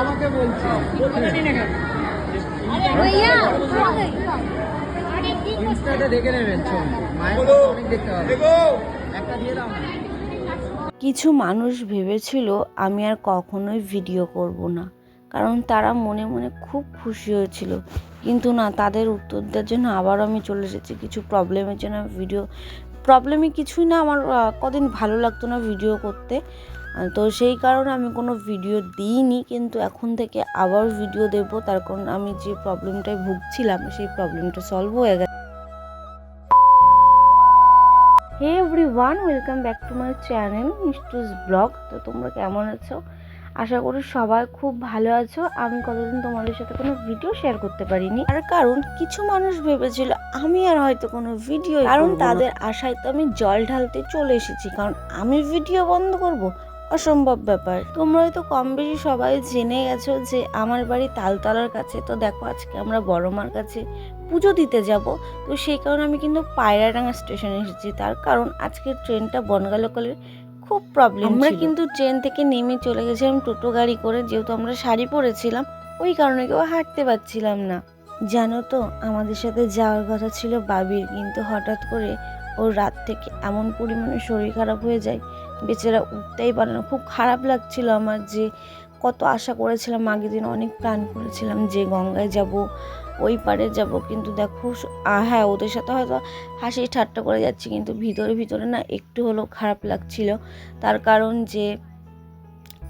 আমাকে বলছে ইনস্টাতে দেখে নেবেন মায়ের অনেক দেখতে পাবে একটা দিয়ে দাও কিছু মানুষ ভেবেছিল আমি আর কখনোই ভিডিও করব না কারণ তারা মনে মনে খুব খুশি হয়েছিল। কিন্তু না তাদের উত্তর দেওয়ার জন্য আবারও আমি চলে এসেছি। কিছু প্রবলেমের জন্য ভিডিও প্রবলেমে কিছুই না আমার কদিন ভালো লাগতো না ভিডিও করতে। তো সেই কারণে আমি কোনো ভিডিও দিইনি কিন্তু এখন থেকে আবার ভিডিও দেবো। তার কারণ আমি যে প্রবলেমটায় ভুগছিলাম সেই প্রবলেমটা সলভ হয়ে গেছে। Hey everyone welcome back to my channel Mistu's blog তো তোমরা কেমন আছো? আশা করি সবাই খুব ভালো আছো। আমি কতদিন তোমাদের সাথে কোনো ভিডিও শেয়ার করতে পারিনি। আর কারণ কিছু মানুষ ভেবেছিল আমি আর হয়তো কোনো ভিডিও কারণ তাদের আশায় তো আমি জল ঢালতে চলে এসেছি। কারণ আমি ভিডিও বন্ধ করব অসম্ভব ব্যাপার। তোমরা হয়তো কম বেশি সবাই জেনে গেছো যে আমার বাড়ি তালতলার কাছে। তো দেখো আজকে আমরা বড় মার কাছে পুজো দিতে যাব। তো সেই কারণে আমি কিন্তু পায়রাডাঙ্গা স্টেশনে এসেছি। তার কারণ আজকের ট্রেনটা বনগা লোকালের খুব প্রবলেম আমরা কিন্তু ট্রেন থেকে নেমে চলে গেছিলাম টোটো গাড়ি করে। যেহেতু আমরা শাড়ি পরেছিলাম ওই কারণে কেউ হাঁটতে পারছিলাম না। জানো তো আমাদের সাথে যাওয়ার কথা ছিল বাবির। কিন্তু হঠাৎ করে ওর রাত থেকে এমন পরিমাণে শরীর খারাপ হয়ে যায় বেচারা উঠতেই পারে না। খুব খারাপ লাগছিল আমার যে কত আশা করেছিলাম, আগের দিন অনেক প্ল্যান করেছিলাম যে গঙ্গায় যাব, ওই পারে যাব, কিন্তু দেখো হ্যাঁ ওদের সাথে হয়তো হাসি ঠাট্টা করে যাচ্ছি, কিন্তু ভিতরে ভিতরে না একটু হলেও খারাপ লাগছিল। তার কারণ যে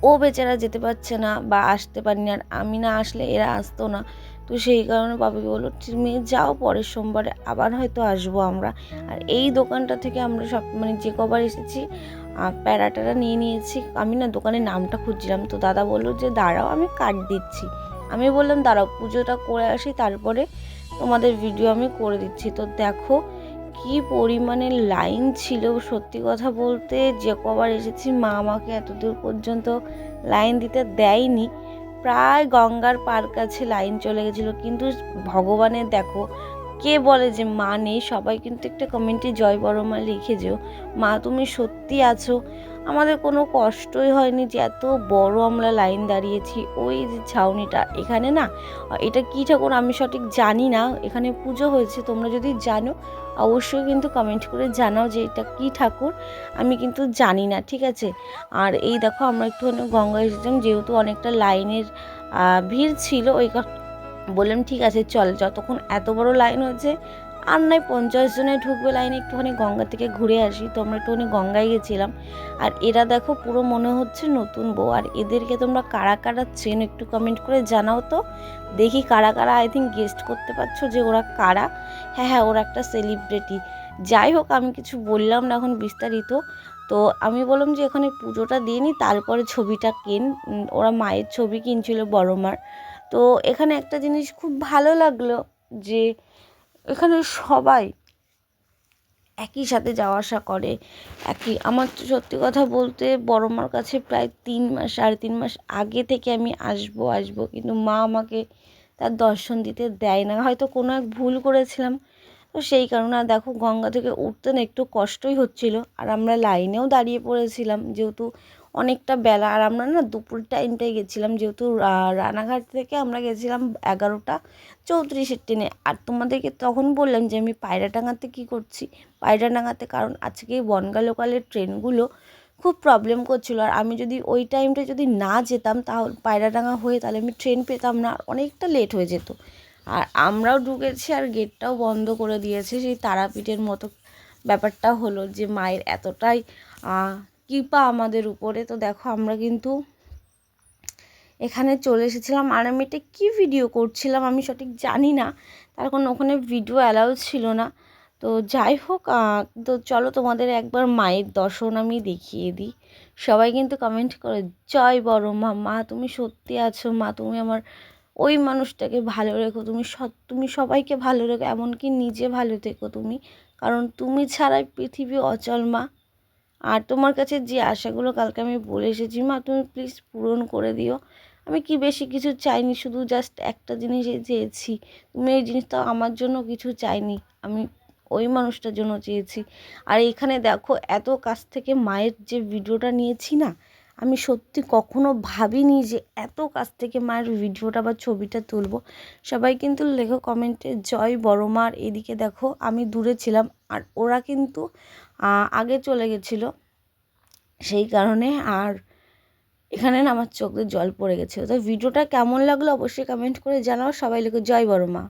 ও বেচারা যেতে পারছে না বা আসতে পারিনি, আর আমি না আসলে এরা আসতো না। তো সেই কারণে বাবাকে বলল, তুমি যাও, পরের সোমবারে আবার হয়তো আসব আমরা। আর এই দোকানটা থেকে আমরা সব মানে যে কবার এসেছি প্যারাটারা নিয়ে নিয়েছি। আমি না দোকানের নামটা খুঁজছিলাম, তো দাদা বলল যে, দাঁড়াও, আমি কাট দিচ্ছি। আমি বললাম, দাঁড়াও, পুজোটা করে আসি, তারপরে তোমাদের ভিডিও আমি করে দিচ্ছি। তো দেখো কি পরিমাণে লাইন ছিল, সত্যি কথা বলতে, যে কবার এসেছি, মা আমাকে এতদূর পর্যন্ত লাইন দিতে দেয়নি। প্রায় গঙ্গার পার কাছে লাইন চলে গেছিল, কিন্তু ভগবানের, দেখো কে বলে যে, মা নেই, সবাই কিন্তু একটা কমেন্টে জয় বড় মা লিখে যেও। মা, তুমি সত্যি আছো? আমাদের কোনো কষ্টই হয়নি যে এত বড় আমরা লাইন দাঁড়িয়েছি। ওই যে ছাউনিটা এখানে না এটা কী ঠাকুর আমি সঠিক জানি না। এখানে পুজো হয়েছে, তোমরা যদি জানো, অবশ্যই কিন্তু কমেন্ট করে জানাও যে এটা কী ঠাকুর, আমি কিন্তু জানি না, ঠিক আছে? আর এই দেখো, আমরা একটুখানি গঙ্গা এসেছিলাম, যেহেতু অনেকটা লাইনের ভিড় ছিল, ওই বললাম, ঠিক আছে, চল। যতক্ষণ এত বড় লাইন হয়েছে আর নয়, পঞ্চাশ জনে ঢুকবে লাইনে একটুখানি গঙ্গা থেকে ঘুরে আসি। তো আমরা একটুখানি গঙ্গায় গেছিলাম। আর এরা দেখো, পুরো মনে হচ্ছে নতুন বউ। আর এদেরকে তোমরা কারা কারা চেন একটু কমেন্ট করে জানাও তো। দেখি কারা কারা আই থিঙ্ক গেস্ট করতে পারছ যে ওরা কারা। হ্যাঁ হ্যাঁ ওরা একটা সেলিব্রিটি যাই হোক, আমি কিছু বললাম না এখন বিস্তারিত। তো আমি বললাম যে এখানে পুজোটা দিয়ে নি, তারপরে ছবিটা কেন ওরা মায়ের ছবি কিনছিল বড় মার। তো এখানে একটা জিনিস খুব ভালো লাগল যে এখানে সবাই একই সাথে যাওয়া আসা করে। একই, আমার তো সত্যি কথা বলতে বড় মার কাছে প্রায় তিন মাস, সাড়ে তিন মাস আগে থেকে আমি আসব আসব, কিন্তু মা আমাকে তার দর্শন দিতে দেয় না। হয়তো কোনো এক ভুল করেছিলাম তো সেই কারণে আর দেখো গঙ্গা থেকে উঠতে না একটু কষ্টই হচ্ছিল। আর আমরা লাইনেও দাঁড়িয়ে পড়েছিলাম যেহেতু অনেকটা বেলা। আর আমরা না দুপুর টাইমটায় গেছিলাম যেহেতু রানাঘাট থেকে আমরা গেছিলাম এগারোটা চৌত্রিশের ট্রেনে আর তোমাদেরকে তখন বললাম যে আমি পায়রাটাঙ্গাতে কী করছি? পায়রাটাঙ্গাতে কারণ আজকে বনগা লোকালের ট্রেনগুলো খুব প্রবলেম করছিল। আর আমি যদি ওই টাইমটা যদি না যেতাম তাহলে পায়রাডাঙ্গা হয়ে তাহলে আমি ট্রেন পেতাম না। আর অনেকটা লেট হয়ে যেত। আর আমরাও ঢুকেছি আর গেটটাও বন্ধ করে দিয়েছে। সেই তারাপীঠের মতো ব্যাপারটা হলো যে মায়ের এতটাই কৃপা আমাদের উপরে। তো দেখো আমরা কিন্তু এখানে চলে এসেছিলাম আর আমি এটা কী ভিডিও করছিলাম আমি সঠিক জানি না। তার কারণ ওখানে ভিডিও অ্যালাউ ছিল না। তো যাই হোক তো চলো তোমাদের একবার মায়ের দর্শন আমি দেখিয়ে দিই। সবাই কিন্তু কমেন্ট করে, জয় বড় মা মা তুমি সত্যি আছো, মা তুমি আমার ওই মানুষটাকে ভালো রেখো, তুমি সৎ তুমি সবাইকে ভালো রেখো, এমনকি নিজে ভালো থেকো তুমি। কারণ তুমি ছাড়াই পৃথিবী অচল মা। আর তোমার কাছে যে আশাগুলো কালকে আমি বলে এসেছি, মা, তুমি প্লিজ পূরণ করে দিও। আমি কি বেশি কিছু চাইনি, শুধু জাস্ট একটা জিনিসই চেয়েছি। তুমি এই জিনিসটা আমার জন্য কিছু চাইনি, আমি ওই মানুষটার জন্য চেয়েছি। আর এখানে দেখো, এত কাছ থেকে মায়ের যে ভিডিওটা নিয়েছি না আমি সত্যি কখনো ভাবিনি যে এত কাছ থেকে মায়ের ভিডিওটা বা ছবিটা তুলবো। সবাই কিন্তু লেখো কমেন্টে, জয় বড় মার এদিকে দেখো আমি দূরে ছিলাম। আর ওরা কিন্তু আগে চলে গেছিল। সেই কারণে আর এখানে না আমার চোখে জল পড়ে গেছিল। তো ভিডিওটা কেমন লাগল অবশ্যই কমেন্ট করে জানাও। সবাই লেখো, জয় বড় মা